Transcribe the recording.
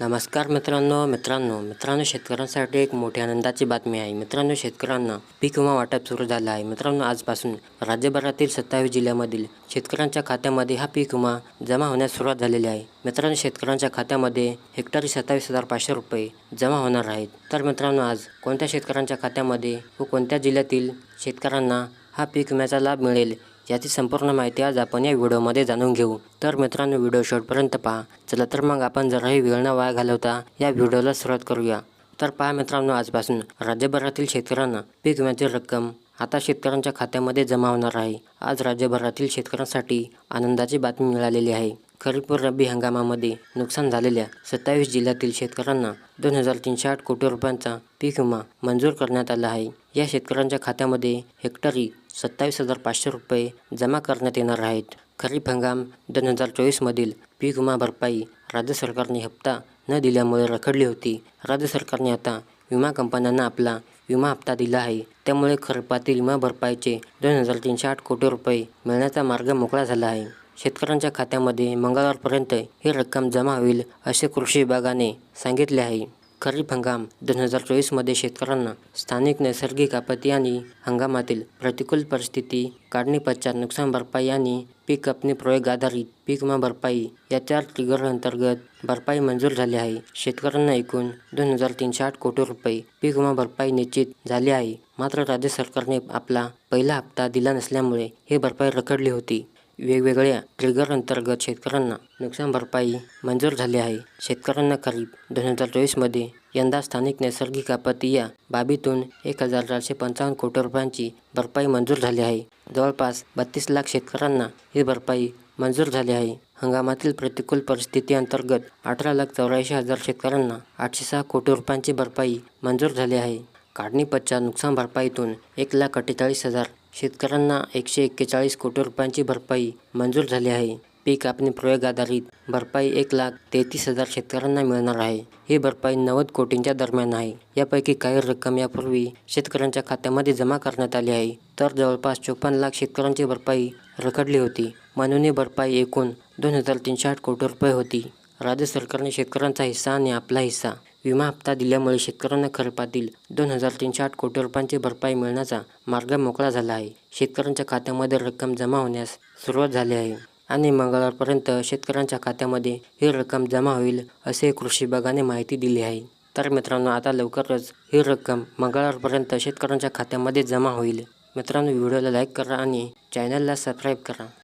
नमस्कार मित्रांनो मित्रांनो मित्रांनो शेतकऱ्यांसाठी एक मोठी आनंदाची बातमी आहे. मित्रांनो शेतकऱ्यांना पीक विमा वाटप सुरू झालं आहे. मित्रांनो आजपासून राज्यभरातील सत्तावीस जिल्ह्यामधील शेतकऱ्यांच्या खात्यामध्ये हा पीक विमा जमा होण्यास सुरुवात झालेली आहे. मित्रांनो शेतकऱ्यांच्या खात्यामध्ये हेक्टरी सत्तावीस हजार पाचशे रुपये जमा होणार आहेत. तर मित्रांनो आज कोणत्या शेतकऱ्यांच्या खात्यामध्ये व कोणत्या जिल्ह्यातील शेतकऱ्यांना हा पीक विम्याचा लाभ मिळेल? याची संपूर्ण माहिती आज आपण या व्हिडिओमध्ये जाणून घेऊ. तर मित्रांनो व्हिडिओ शेवटपर्यंत पहा. चला तर मग आपण जराही वेळ न वाया घालवता या व्हिडिओला सुरुवात करूया. तर पहा मित्रांनो आजपासून राज्यभरातील शेतकऱ्यांना पीक विम्याची रक्कम आता शेतकऱ्यांच्या खात्यामध्ये जमा होणार आहे. आज राज्यभरातील शेतकऱ्यांसाठी आनंदाची बातमी मिळालेली आहे. खरीप व रब्बी हंगामामध्ये नुकसान झालेल्या सत्तावीस जिल्ह्यातील शेतकऱ्यांना दोन हजार तीनशे आठ कोटी रुपयांचा पीक विमा मंजूर करण्यात आला आहे. या शेतकऱ्यांच्या खात्यामध्ये हेक्टरी सत्तावीस हजार पाचशे रुपये जमा करण्यात येणार आहेत. खरीप हंगाम दोन हजार चोवीसमधील पीक विमा भरपाई राज्य सरकारने हप्ता न दिल्यामुळे रखडली होती. राज्य सरकारने आता विमा कंपन्यांना आपला विमा हप्ता दिला आहे. त्यामुळे खरीपातील विमा भरपाईचे दोन हजार तीनशे आठ कोटी रुपये मिळण्याचा मार्ग मोकळा झाला आहे. शेतकऱ्यांच्या खात्यामध्ये मंगळवारपर्यंत ही रक्कम जमा होईल असे कृषी विभागाने सांगितले आहे. खरीप हंगाम दोन हजार चोवीसमध्ये शेतकऱ्यांना स्थानिक नैसर्गिक आपत्ती आणि हंगामातील प्रतिकूल परिस्थिती काढणी पश्चात नुकसान भरपाई आणि पीक कापणी प्रयोग आधारित पीक विमा भरपाई या चार ट्रिगर अंतर्गत भरपाई मंजूर झाली आहे. शेतकऱ्यांना एकूण दोन हजार तीनशे आठ कोटी रुपये पीक विमा भरपाई निश्चित झाली आहे. मात्र राज्य सरकारने आपला पहिला हप्ता दिला नसल्यामुळे ही भरपाई रखडली होती. वेगवेगळ्या ट्रिगर अंतर्गत शेतकऱ्यांना नुकसान भरपाई मंजूर झाली आहे. शेतकऱ्यांना खरीप दोन हजार चोवीसमध्ये यंदा स्थानिक नैसर्गिक आपत्ती या बाबीतून एक हजार चारशे पंचावन्न कोटी रुपयांची भरपाई मंजूर झाली आहे. जवळपास बत्तीस लाख शेतकऱ्यांना ही भरपाई मंजूर झाली आहे. हंगामातील प्रतिकूल परिस्थिती अंतर्गत अठरा लाख चौऱ्याऐंशी हजार शेतकऱ्यांना आठशे सहा कोटी रुपयांची भरपाई मंजूर झाली आहे. काढणी नुकसान भरपाईतून एक लाख अठ्ठेचाळीस हजार शेतकऱ्यांना एकशे एक्केचाळीस कोटी रुपयांची भरपाई मंजूर झाली आहे. पीक कापणी प्रयोग आधारित भरपाई एक लाख तेहतीस हजार शेतकऱ्यांना मिळणार आहे. ही भरपाई नव्वद कोटींच्या दरम्यान आहे. यापैकी काही रक्कम यापूर्वी शेतकऱ्यांच्या खात्यामध्ये जमा करण्यात आली आहे. तर जवळपास चोपन्न लाख शेतकऱ्यांची भरपाई रखडली होती. म्हणून ही भरपाई एकूण दोन हजार तीनशे आठ कोटी रुपये होती. राज्य सरकारने शेतकऱ्यांचा हिस्सा आणि आपला हिस्सा विमा हप्ता दिल्यामुळे शेतकऱ्यांना खरपातील दोन हजार तीनशे आठ कोटी रुपयांची भरपाई मिळण्याचा मार्ग मोकळा झाला आहे. शेतकऱ्यांच्या खात्यामध्ये रक्कम जमा होण्यास सुरुवात झाली आहे आणि मंगळवारपर्यंत शेतकऱ्यांच्या खात्यामध्ये ही रक्कम जमा होईल असे कृषी विभागाने माहिती दिली आहे. तर मित्रांनो आता लवकरच ही रक्कम मंगळवारपर्यंत शेतकऱ्यांच्या खात्यामध्ये जमा होईल. मित्रांनो व्हिडिओला लाईक करा आणि चॅनलला सबस्क्राईब करा.